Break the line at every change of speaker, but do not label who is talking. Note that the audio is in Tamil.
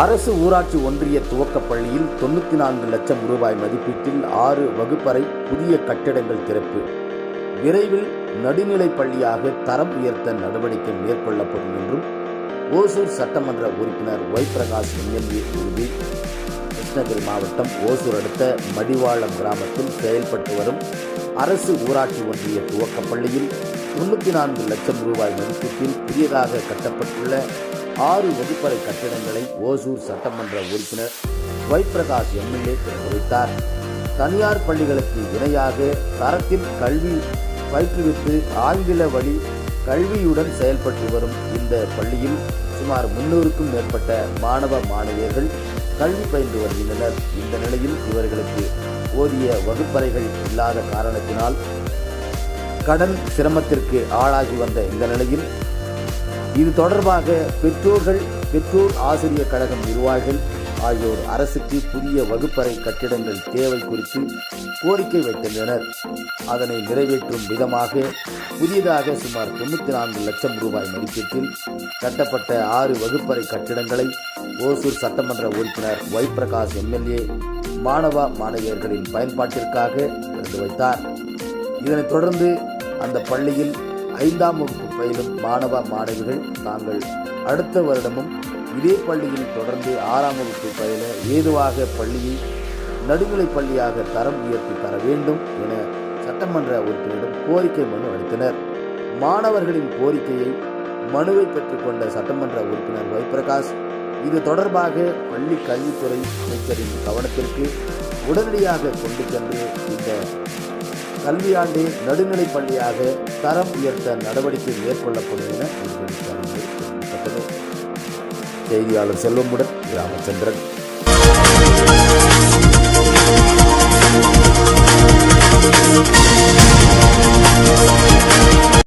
அரசு ஊராட்சி ஒன்றிய துவக்கப் பள்ளியில் தொண்ணூற்றி நான்கு லட்சம் ரூபாய் மதிப்பீட்டில் ஆறு வகுப்பறை புதிய கட்டிடங்கள் திறப்பு. விரைவில் நடுநிலைப் பள்ளியாக தரம் உயர்த்த நடவடிக்கை மேற்கொள்ளப்படும் என்றும் ஓசூர் சட்டமன்ற உறுப்பினர் ஒய் பிரகாஷ் எம்எல்ஏ உறுதி. கிருஷ்ணகிரி மாவட்டம் ஓசூர் அடுத்த மடிவாளம் கிராமத்தில் செயல்பட்டு வரும் அரசு ஊராட்சி ஒன்றிய துவக்கப் பள்ளியில் தொண்ணூற்றி நான்கு லட்சம் ரூபாய் மதிப்பீட்டில் புதியதாக கட்டப்பட்டுள்ள ஆறு வகுப்பறை கட்டிடங்களை ஓசூர் சட்டமன்ற உறுப்பினர் வைப்பிரகாஷ் பிரகாஷ் எம்எல்ஏ திறந்து வைத்தார் தனியார் பள்ளிகளுக்கு இணையாக தரத்தில் கல்வி பயிற்றுவித்து ஆங்கில வழி கல்வியுடன் செயல்பட்டு வரும் இந்த பள்ளியில் சுமார் முன்னூறுக்கும் மேற்பட்ட மாணவ மாணவியர்கள் கல்வி பயின்று வருகின்றனர். இந்த நிலையில் இவர்களுக்கு போதிய வகுப்பறைகள் இல்லாத காரணத்தினால் கடன் சிரமத்திற்கு ஆளாகி வந்த இந்த நிலையில் இது தொடர்பாக பெற்றோர்கள் பெற்றோர் ஆசிரியர் கழகம் நிர்வாகிகள் ஆகியோர் அரசுக்கு புதிய வகுப்பறை கட்டிடங்கள் தேவை குறித்து கோரிக்கை வைத்துள்ளனர். அதனை நிறைவேற்றும் விதமாக புதியதாக சுமார் தொண்ணூற்றி நான்கு லட்சம் ரூபாய் மதிப்பீட்டில் கட்டப்பட்ட ஆறு வகுப்பறை கட்டிடங்களை ஓசூர் சட்டமன்ற உறுப்பினர் ஒய் பிரகாஷ் எம்எல்ஏ மாணவ மாணவியர்களின் பயன்பாட்டிற்காக திறந்து வைத்தார். இதனைத் தொடர்ந்து அந்த பள்ளியில் ஐந்தாம் வகுப்பு பயிலும் மாணவ மாணவிகள் தாங்கள் அடுத்த வருடமும் இதே பள்ளியில் தொடர்ந்து ஆறாம் வகுப்பு பயில ஏதுவாக பள்ளியை நடுநிலைப் பள்ளியாக தரம் உயர்த்தி தர வேண்டும் என சட்டமன்ற உறுப்பினரிடம் கோரிக்கை மனு அளித்தனர். மாணவர்களின் கோரிக்கையை மனுவை பெற்றுக்கொண்ட சட்டமன்ற உறுப்பினர் வைப்பிரகாஷ் இது தொடர்பாக பள்ளி கல்வித்துறை அமைச்சரின் கவனத்திற்கு உடனடியாக கொண்டு சென்று இந்த கல்வியாண்டு நடுநிலைப் பள்ளியாக தரம் உயர்த்த நடவடிக்கை மேற்கொள்ளப்படும் என தெரிவிக்கப்பட்டது செய்தியாளர் செல்வமுடன் ராமச்சந்திரன்.